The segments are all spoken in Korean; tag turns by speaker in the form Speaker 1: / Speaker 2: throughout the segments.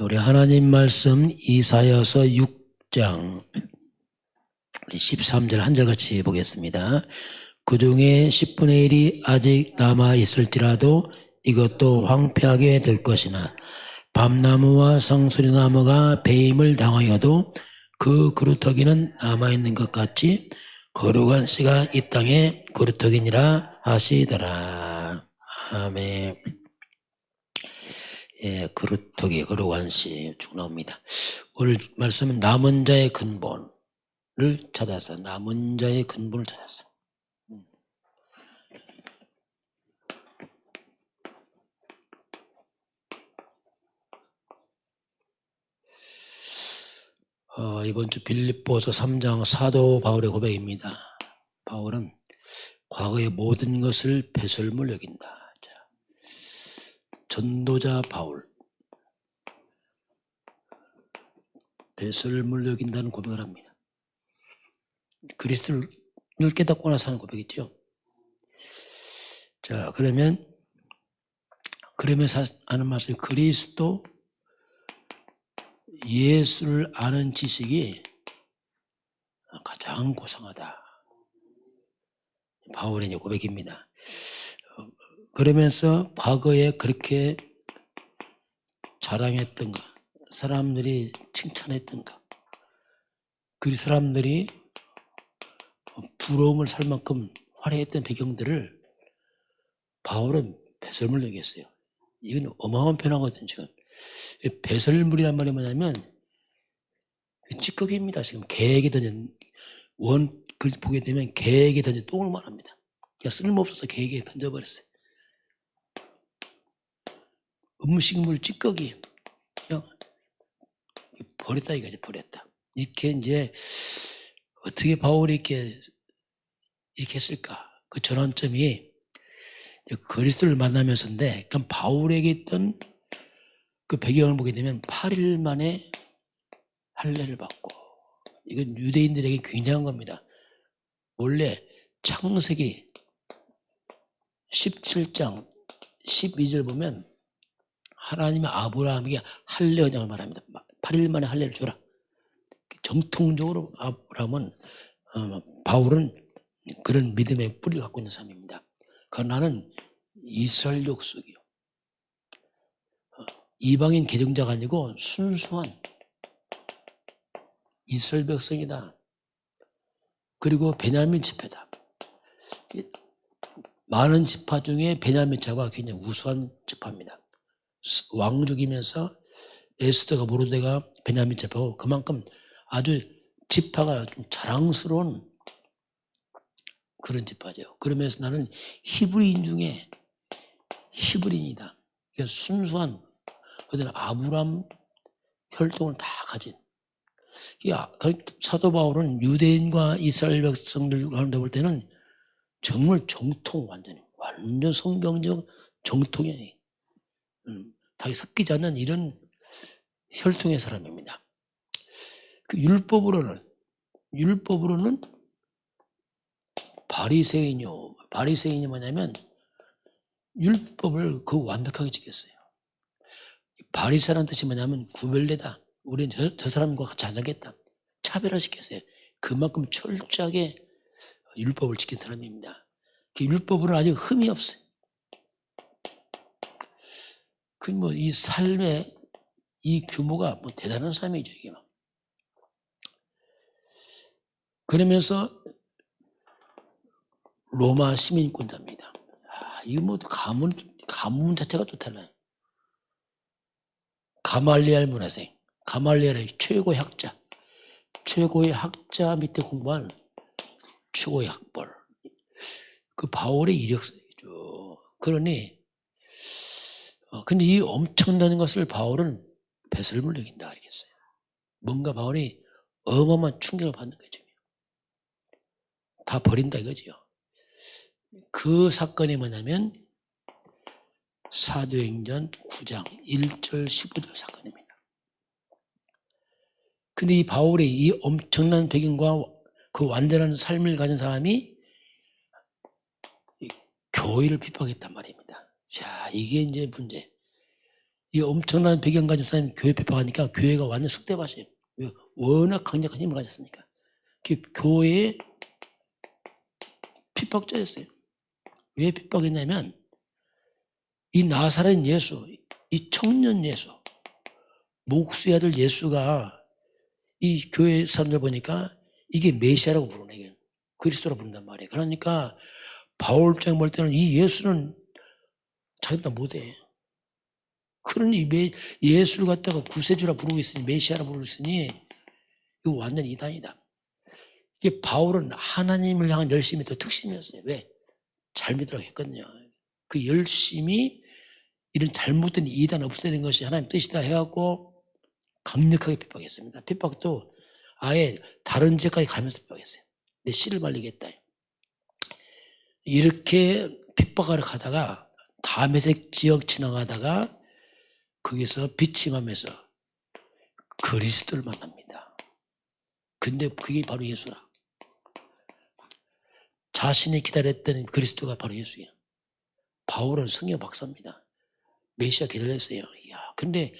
Speaker 1: 우리 하나님 말씀 이사여서 6장 13절 한 절같이 보겠습니다. 그 중에 10분의 1이 아직 남아 있을지라도 이것도 황폐하게 될 것이나 밤나무와 상수리나무가 배임을 당하여도 그 그루터기는 남아있는 것 같이 거룩한 씨가 이 땅에 그루터기니라 하시더라. 아멘. 예, 그루터기, 거룩한 씨쭉 나옵니다. 오늘 말씀은 남은 자의 근본을 찾아서 남은 자의 근본을 찾았어. 어, 이번 주 빌립보서 3장 사도 바울의 고백입니다. 바울은 과거의 모든 것을 배설물 여긴다. 자, 전도자 바울 배설물 여긴다는 고백을 합니다. 그리스도를 깨닫고 나서 하는 고백이죠. 자, 그러면 그러면서 하는 말씀이 그리스도 예수를 아는 지식이 가장 고상하다. 바울의 고백입니다. 어, 그러면서 과거에 그렇게 자랑했던가, 사람들이 칭찬했던가, 그 사람들이 부러움을 살 만큼 화려했던 배경들을 바울은 배설물 얘기했어요. 이건 어마어마한 변화거든요, 지금. 이 배설물이란 말이 뭐냐면 찌꺼기입니다. 지금 개에게 던진 원, 글 보게 되면 개에게 던진 똥을 말합니다. 그냥 쓸모없어서 개에게 던져버렸어요. 음식물 찌꺼기. 버렸다 이거지, 버렸다. 이렇게 이제 어떻게 바울이 이렇게 이렇게 했을까? 그 전환점이 그리스도를 만나면서인데, 그럼 바울에게 있던 그 배경을 보게 되면 8일 만에 할례를 받고 이건 유대인들에게 굉장한 겁니다. 원래 창세기 17장 12절 보면 하나님의 아브라함에게 할례 언약을 말합니다. 8일 만에 할례를 줘라. 정통적으로 아브라함은 어, 바울은 그런 믿음의 뿌리를 갖고 있는 사람입니다. 그러나 나는 이스라엘 족속이요. 이방인 개정자가 아니고 순수한 이스라엘 백성이다. 그리고 베냐민 지파다. 많은 지파 중에 베냐민 지파가 굉장히 우수한 지파입니다. 왕족이면서 에스더가 모르데가 베냐민 지파고 그만큼 아주 지파가 좀 자랑스러운 그런 지파죠. 그러면서 나는 히브리인 중에 히브리인이다. 그러니까 순수한 그들은 아브람 혈통을 다 가진. 사도 바울은 유대인과 이스라엘 백성들 가운데 볼 때는 정말 정통 완전히 완전 성경적 정통이 음, 다 섞이지 않는 이런 혈통의 사람입니다. 그 율법으로는 율법으로는 바리새인요. 바리새인이 뭐냐면 율법을 그 완벽하게 지켰어요. 바리새라는 뜻이 뭐냐면 구별되다. 우리는 저, 저 사람과 같이 안 하겠다. 차별화시켰어요. 그만큼 철저하게 율법을 지킨 사람입니다. 그 율법으로는 아직 흠이 없어요. 그 뭐 이 삶의 이 규모가 뭐 대단한 삶이죠, 이게 막. 그러면서 로마 시민권자입니다. 아, 이거 뭐 가문, 가문 자체가 또 달라요. 가말리알 문화생, 가말리알의 최고의 학자, 최고의 학자 밑에 공부한 최고의 학벌. 그 바울의 이력서죠. 그러니, 어, 근데 이 엄청난 것을 바울은 배설물 여긴다 알겠어요. 뭔가 바울이 어마어마한 충격을 받는 거죠. 다 버린다 이거지요. 그 사건이 뭐냐면 사도행전 9장 1절 15절 사건입니다. 근데 이 바울의 이 엄청난 배경과 그 완전한 삶을 가진 사람이 교회를 핍박했단 말입니다. 자, 이게 이제 문제. 이 엄청난 배경 가진 사람이 교회 핍박하니까 교회가 완전 숙대밭이에요. 왜? 워낙 강력한 힘을 가졌으니까. 그 교회에 핍박자였어요. 왜 핍박했냐면 이 나사렛 예수, 이 청년 예수, 목수의 아들 예수가 이 교회 사람들 보니까 이게 메시아라고 부르네. 이게. 그리스도라고 부른단 말이에요. 그러니까 바울장 볼 때는 이 예수는 자기보다 못해. 그러니 메, 예수를 갖다가 구세주라 부르고 있으니 메시아라 부르고 있으니 이거 완전 이단이다. 이게 바울은 하나님을 향한 열심이 더 특심이었어요. 왜? 잘 믿으라고 했거든요. 그 열심이 이런 잘못된 이단 없애는 것이 하나님 뜻이다 해갖고 강력하게 핍박했습니다. 핍박도 아예 다른 지역까지 가면서 핍박했어요. 내 씨를 말리겠다. 이렇게 핍박하러 가다가 다메섹 지역 지나가다가 거기서 비침하면서 그리스도를 만납니다. 근데 그게 바로 예수라. 자신이 기다렸던 그리스도가 바로 예수예요. 바울은 성경 박사입니다. 메시아 기다렸어요. 야, 근데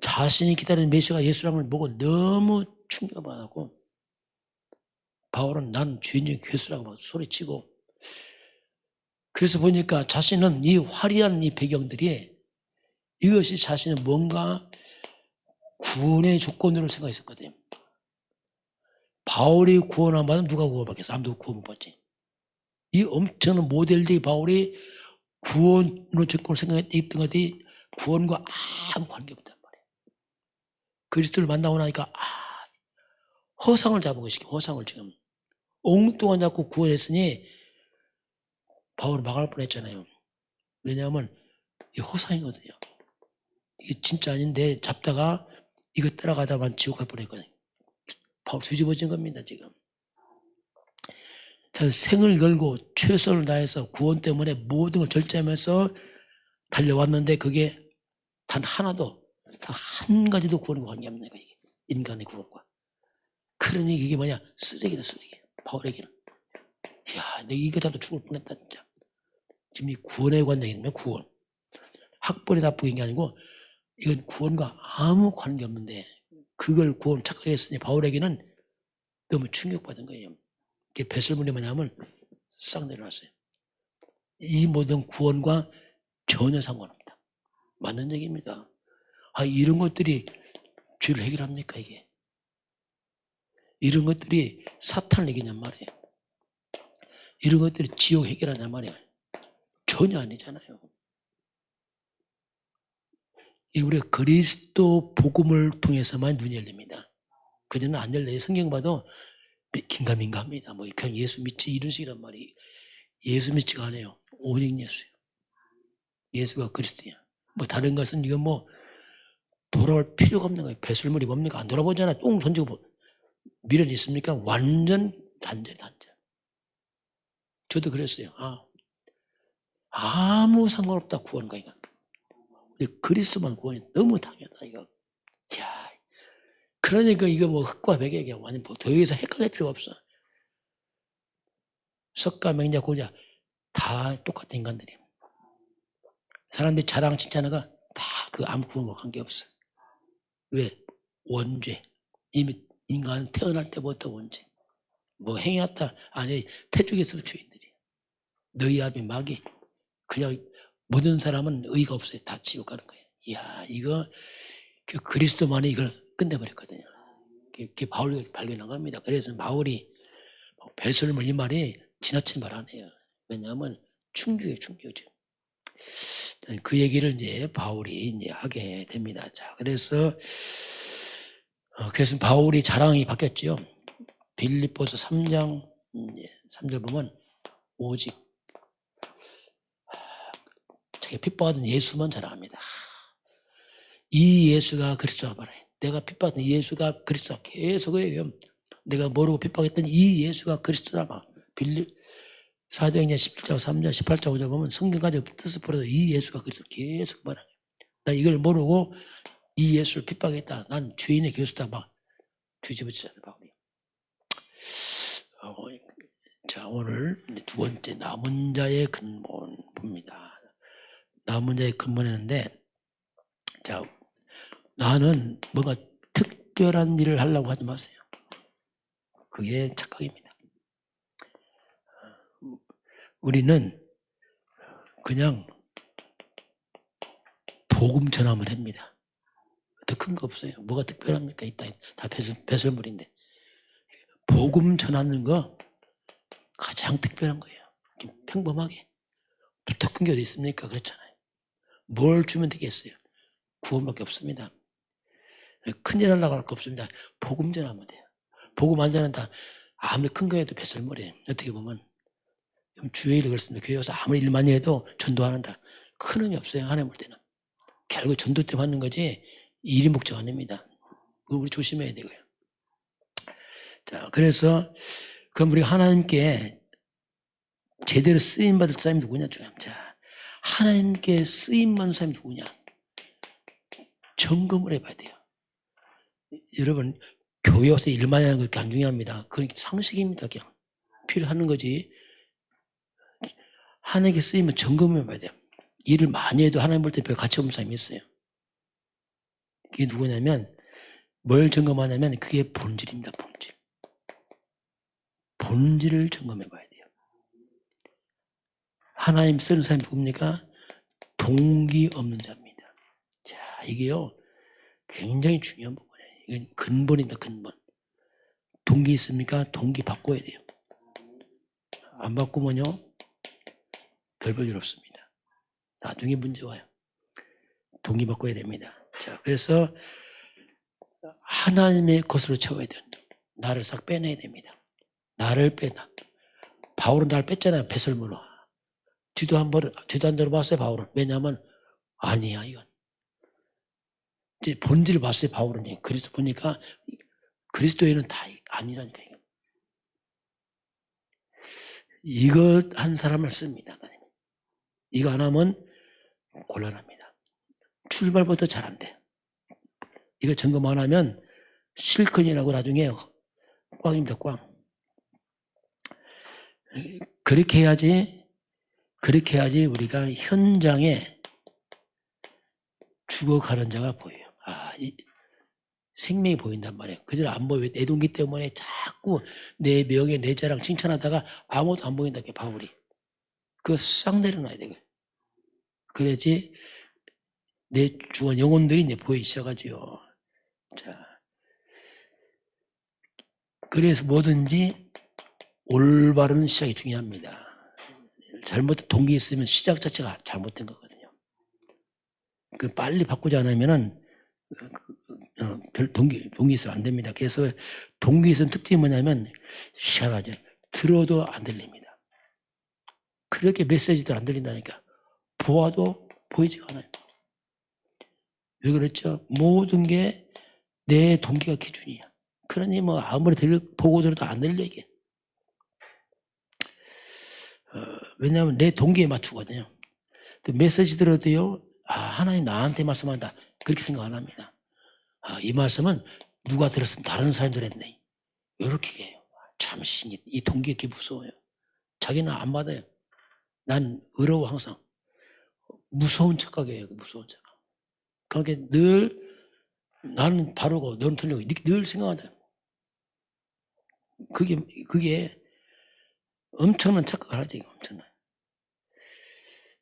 Speaker 1: 자신이 기다리는 메시아가 예수라는 걸 보고 너무 충격받았고 바울은 난 죄인의 괴수라고 막 소리치고 그래서 보니까 자신은 이 화려한 이 배경들이 이것이 자신은 뭔가 구원의 조건으로 생각했었거든요. 바울이 구원 안 받으면 누가 구원받겠어? 아무도 구원 못 받지. 이 엄청난 모델들이 바울이 구원으로 조건을 생각했던 것이 구원과 아무 관계없단 말이에요. 그리스도를 만나고 나니까 아 허상을 잡은 것이 허상을 지금 엉뚱한 잡고 구원했으니 바울을 막을 뻔했잖아요. 왜냐하면 이 허상이거든요. 이게 진짜 아닌데 잡다가 이거 따라가다만 지옥 갈 뻔했거든요. 바울 뒤집어진 겁니다 지금. 자, 생을 걸고 최선을 다해서 구원 때문에 모든 걸 절제하면서 달려왔는데 그게 단 하나도 단 한 가지도 구원과 관계없는 거예요. 이게. 인간의 구원과. 그러니 이게 뭐냐 쓰레기다 쓰레기. 바울에게는. 야, 내 이거 잡도 죽을 뻔했다 진짜. 지금 이 구원에 관한 얘기는 구원. 학벌이 나쁘긴 게 아니고 이건 구원과 아무 관계 없는데 그걸 구원 착각했으니 바울에게는 너무 충격받은 거예요. 이게 배설물이 뭐냐면 싹 내려왔어요. 이 모든 구원과 전혀 상관없다. 맞는 얘기입니다. 아, 이런 것들이 죄를 해결합니까, 이게? 이런 것들이 사탄을 이기냔 말이에요. 이런 것들이 지옥 해결하냔 말이에요. 전혀 아니잖아요. 이 우리가 그리스도 복음을 통해서만 눈이 열립니다. 그전은 안 열려요. 성경 봐도 긴가민가합니다. 뭐 그냥 예수 믿지 이런 식이란 말이 예수 믿지가 않아요. 오직 예수예요. 예수가 그리스도야. 뭐 다른 것은 이건 뭐 돌아올 필요가 없는 거예요. 배설물이 뭡니까? 안 돌아보잖아. 똥 던지고 뭐 미련 있습니까? 완전 단절 단절. 저도 그랬어요. 아 아무 상관없다 구원과 이거. 그리스도만 구원이 너무 당연하다 이거. 야, 그러니까 이거 뭐 흑과 백에게 완전 뭐더 이상 헷갈릴 필요가 없어. 석가 맹자 고자 다 똑같은 인간들이야. 사람들이 자랑 칭찬하가 다 그 아무 구원과 관계없어. 왜? 원죄. 이미 인간은 태어날 때부터 원죄. 뭐 행했다. 아니 태중에서 죄인들이. 너희 아비 마귀. 그냥 모든 사람은 의가 없어요. 다 지옥 가는 거예요. 이야 이거 그 그리스도만이 이걸 끝내버렸거든요. 그게 바울이 발견한 겁니다. 그래서 바울이 배설물 이 말이 지나친 말 아니에요. 왜냐하면 충격이에요, 충격이죠. 그 얘기를 이제 바울이 이제 하게 됩니다. 자, 그래서 어, 그래서 바울이 자랑이 바뀌었죠. 빌립보서 3장 3절 보면 오직 자기 핍박받은 예수만 자랑합니다. 이 예수가 그리스도라 말해. 내가 핍박받은 예수가 그리스도가 계속 해요. 내가 모르고 핍박했던 이 예수가 그리스도다 막 빌립 사도행전 17장 3장 18장 5장 보면 성경까지 뜻을 풀어서 이 예수가 그리스도 계속 말하요. 나 이걸 모르고 이 예수를 핍박했다. 난 죄인의 교수다 막 뒤집어지잖아요. 바울이. 어, 자 오늘 두 번째 남은 자의 근본 봅니다. 남은 자의 근본이었는데 자 자, 나는 뭔가 특별한 일을 하려고 하지 마세요. 그게 착각입니다. 우리는 그냥 복음 전함을 합니다. 더 큰 거 없어요. 뭐가 특별합니까? 있다. 다 배설, 배설 물인데. 복음 전하는 거 가장 특별한 거예요. 좀 평범하게. 더 큰 게 어디 있습니까? 그렇잖아요. 뭘 주면 되겠어요? 구원밖에 없습니다. 큰일 하려고 할 거 없습니다. 복음 전하면 돼요. 복음 안 전한다. 아무리 큰 거에도 배설물이에요. 어떻게 보면. 주의 일을 그렇습니다. 교회 와서 아무리 일 많이 해도 전도 안 한다. 큰 의미 없어요. 하나님 볼 때는. 결국 전도 때 받는 거지 일이 목적 아닙니다. 우리 조심해야 되고요. 자, 그래서 그럼 우리 하나님께 제대로 쓰임 받을 사람이 누구냐? 좀. 자, 하나님께 쓰임 받는 사람이 누구냐? 점검을 해봐야 돼요. 여러분 교회 와서 일만 하는 거 그렇게 안 중요합니다. 그건 상식입니다. 그냥 필요하는 거지. 하나님께 쓰이면 점검해 봐야 돼요. 일을 많이 해도 하나님 볼 때 별 가치 없는 사람이 있어요. 그게 누구냐면 뭘 점검하냐면 그게 본질입니다. 본질. 본질을 점검해 봐야 돼요. 하나님 쓰는 사람이 누굽니까? 동기 없는 자입니다. 자, 이게요. 굉장히 중요한 부분이에요. 이건 근본이다, 근본. 동기 있습니까? 동기 바꿔야 돼요. 안 바꾸면요. 별볼일 없습니다. 나중에 문제 와요. 동기 바꿔야 됩니다. 자, 그래서 하나님의 것으로 채워야 된다. 나를 싹 빼내야 됩니다. 나를 빼다. 바울은 나를 뺐잖아요. 배설물로. 뒤도 한 번, 뒤도 안 돌아봤어요. 바울은. 왜냐하면 아니야 이건. 이제 본질을 봤어요. 바울은 그리스도 보니까 그리스도에는 다 아니라니까. 이거 한 사람을 씁니다. 이거 안 하면 곤란합니다. 출발부터 잘 안 돼. 이거 점검 안 하면 실컷이라고 나중에 꽝입니다, 꽝. 그렇게 해야지, 그렇게 해야지 우리가 현장에 죽어가는 자가 보여요. 아, 이, 생명이 보인단 말이에요. 그저 안 보여. 내 동기 때문에 자꾸 내 명예, 내 자랑 칭찬하다가 아무것도 안 보인다, 그 바울이. 그거 싹 내려놔야 되고. 그래야지 내 주원 영혼들이 이제 보이기 시작하죠. 자. 그래서 뭐든지 올바른 시작이 중요합니다. 잘못된 동기 있으면 시작 자체가 잘못된 거거든요. 그 빨리 바꾸지 않으면은 어, 별 동기 동기 있으면 안 됩니다. 그래서 동기 있으면 특징이 뭐냐면 희한하죠. 들어도 안 들립니다. 그렇게 메시지들 안 들린다니까. 보아도 보이지가 않아요. 왜 그랬죠? 모든 게 내 동기가 기준이야. 그러니 뭐 아무리 들, 보고 들어도 안 들려 이게. 어, 왜냐하면 내 동기에 맞추거든요. 또 메시지 들어도요. 아 하나님 나한테 말씀한다. 그렇게 생각 안 합니다. 아, 이 말씀은 누가 들었으면 다른 사람들 했네. 이렇게 해요. 참 신이 이 동기가 게 무서워요. 자기는 안 받아요. 난 의로워 항상. 무서운 척하게 해요. 무서운 척. 그러니까 늘 나는 바르고 너는 틀리고 이렇게 늘 생각한다. 그게 그게 엄청난 착각을 하죠. 엄청난.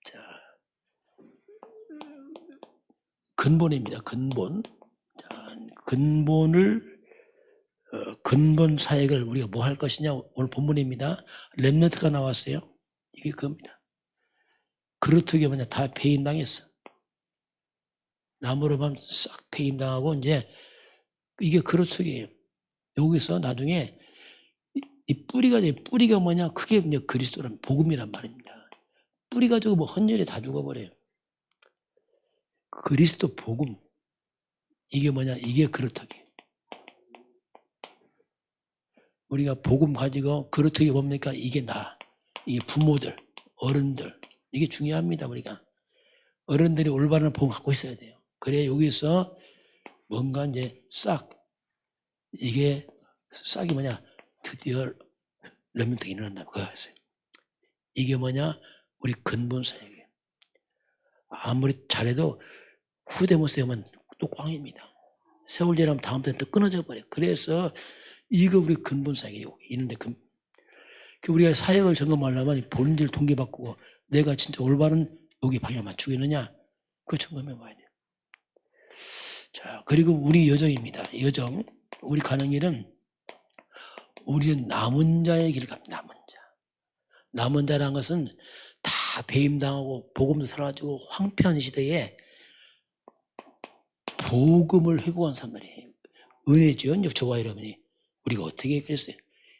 Speaker 1: 자 근본입니다. 근본. 자, 근본을 어, 근본 사역을 우리가 뭐 할 것이냐 오늘 본문입니다. 렘넌트가 나왔어요. 이게 그겁니다. 그렇게 뭐냐 다 배임당했어. 나무로만 싹 배임당하고 이제 이게 그렇게예요. 여기서 나중에 이 뿌리가 돼 뿌리가 뭐냐? 그게 이제 그리스도란 복음이란 말입니다. 뿌리 가 지고 뭐 헌혈에 다 죽어버려요. 그리스도 복음. 이게 뭐냐? 이게 그렇다게 우리가 복음 가지고 그렇다게 뭡니까? 이게 나. 이게 부모들 어른들. 이게 중요합니다 우리가. 어른들이 올바른 복음 갖고 있어야 돼요. 그래 여기서 뭔가 이제 싹. 이게 싹이 뭐냐 드디어 렘넌트가 일어난다 그거였어요. 이게 뭐냐 우리 근본 사역이에요. 아무리 잘해도 후대 못 세우면 또 꽝입니다. 세울 일하면 다음 때는 또 끊어져 버려. 그래서 이거 우리 근본 사역이에요. 이런데 근, 그 우리가 사역을 점검하려면 본질 동기 바꾸고 내가 진짜 올바른 여기 방향 맞추고 있느냐 그거 점검해 봐야 돼요. 자 그리고 우리 여정입니다. 여정 우리 가는 길은 우리는 남은 자의 길을 갑니다. 남은 자. 남은 자라는 것은 다 배임당하고 복음도 사라지고 황폐한 시대에 복음을 회복한 사람들이에요. 은혜죠. 이제 저와 여러분이 우리가 어떻게 그랬어요?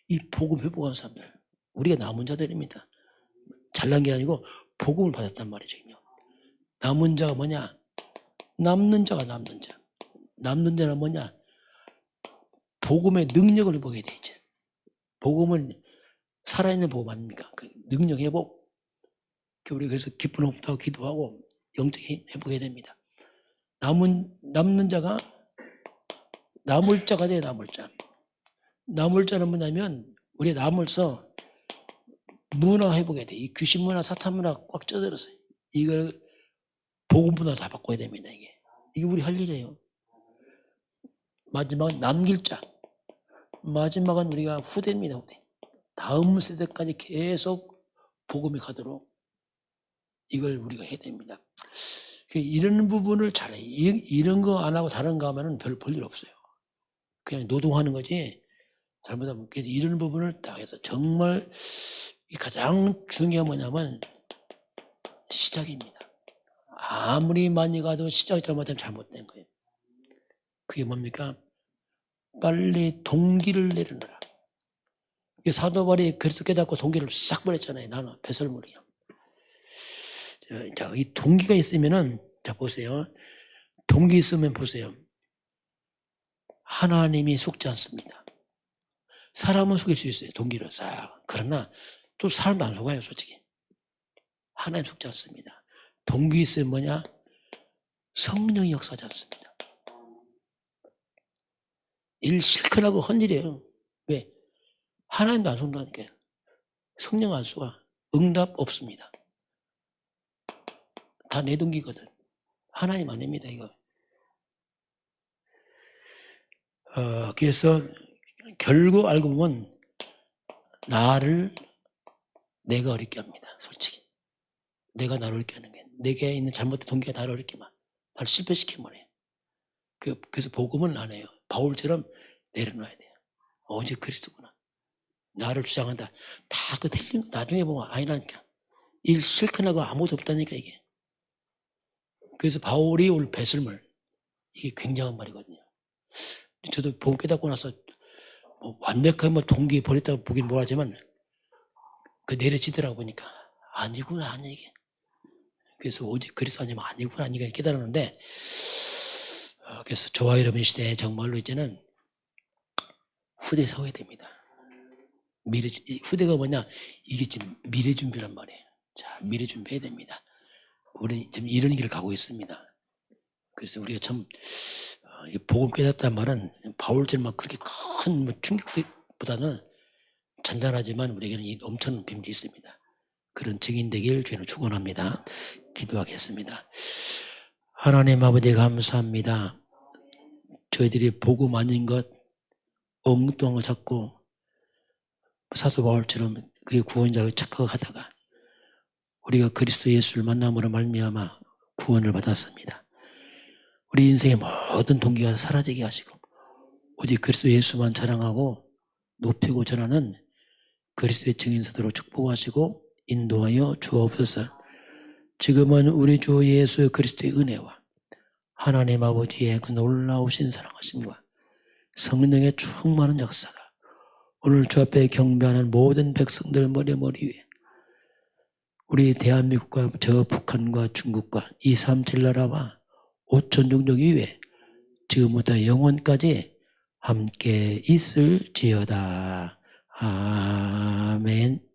Speaker 1: 이 복음 회복한 사람들 우리가 남은 자들입니다. 잘난 게 아니고 복음을 받았단 말이죠. 남은 자가 뭐냐? 남는 자가 남는 자. 남는 자는 뭐냐? 복음의 능력을 보게 되죠. 복음은 살아있는 복음 아닙니까? 그 능력 회복. 그 우리 그래서 기쁜 호흡하고 기도하고 영적 힘 회복해야 됩니다. 남은 남는 자가 남을 자가 돼 남을 자. 남을 자는 뭐냐면 우리 남을서 문화 회복해야 돼. 이 귀신 문화, 사탄 문화 꽉 쪄들었어요. 이걸 복음 문화 다 바꿔야 됩니다. 이게 이게 우리 할 일이에요. 마지막은 남길 자. 마지막은 우리가 후대입니다. 후대. 다음 세대까지 계속 복음이 가도록 이걸 우리가 해야 됩니다. 그 이런 부분을 잘해. 이- 이런 거 안 하고 다른 거 하면은 별볼일 없어요. 그냥 노동하는 거지. 잘못하면 그래서 이런 부분을 딱 해서 정말 이 가장 중요한 뭐냐면 시작입니다. 아무리 많이 가도 시작이 잘못되면 잘못된 거예요. 그게 뭡니까? 빨리 동기를 내려놔라. 이 사도발이 그리스도 깨닫고 동기를 싹 버렸잖아요. 나는 배설물이야. 자, 자, 이 동기가 있으면은 자 보세요. 동기 있으면 보세요. 하나님이 속지 않습니다. 사람은 속일 수 있어요. 동기를 싹. 그러나 또 사람도 안 속아요, 솔직히. 하나님 속지 않습니다. 동기 있으면 뭐냐? 성령이 역사하지 않습니다. 일 실컷 하고 헌일이에요. 왜? 하나님도 안 속는다니까. 성령 안 속아. 응답 없습니다. 다 내 동기거든. 하나님 아닙니다, 이거. 어, 그래서 결국 알고 보면 나를 내가 어렵게 합니다. 솔직히. 내가 나를 어렵게 하는 게. 내게 있는 잘못된 동기가 나를 어렵게 막. 나를 실패시켜버려요. 그- 그래서 복음은 안 해요. 바울처럼 내려놔야 돼요. 어제 그리스도구나. 나를 주장한다. 다 그 틀린 거 나중에 보면 아니라니까. 일 실컷 하고 아무것도 없다니까 이게. 그래서 바울이 올 배설물. 이게 굉장한 말이거든요. 저도 복음 깨닫고 나서 뭐 완벽한 뭐 동기 버렸다고 보긴 뭐하지만 그 내려지더라고 보니까 아니구나 아니 이게. 그래서 오직 그리스도 아니면 아니구나 아니가 깨달았는데 어, 그래서 저와 여러분 시대에 정말로 이제는 후대 서야 됩니다. 미래 후대가 뭐냐 이게 지금 미래 준비란 말이에요. 자 미래 준비해야 됩니다. 우리는 지금 이런 길을 가고 있습니다. 그래서 우리가 참 어, 이 복음 깨닫다는 말은 바울처럼 그렇게 큰뭐 충격보다는 잔잔하지만 우리에게는 이 엄청난 비밀이 있습니다. 그런 증인 되길 주님을 축원합니다. 기도하겠습니다. 하나님 아버지 감사합니다. 저희들이 복음 아닌 것 엉뚱한 거 찾고 사도 바울처럼 그의 구원자를 착각하다가 우리가 그리스도 예수를 만남으로 말미암아 구원을 받았습니다. 우리 인생의 모든 동기가 사라지게 하시고 오직 그리스도 예수만 자랑하고 높이고 전하는 그리스도의 증인사도록 축복하시고 인도하여 주옵소서. 지금은 우리 주 예수 그리스도의 은혜와 하나님 아버지의 그 놀라우신 사랑하심과 성령의 충만한 역사가 오늘 주 앞에 경배하는 모든 백성들 머리 머리 위에 우리 대한민국과 저 북한과 중국과 이삼칠 나라와 오천 종족 위에 지금부터 영원까지 함께 있을지어다. 아멘.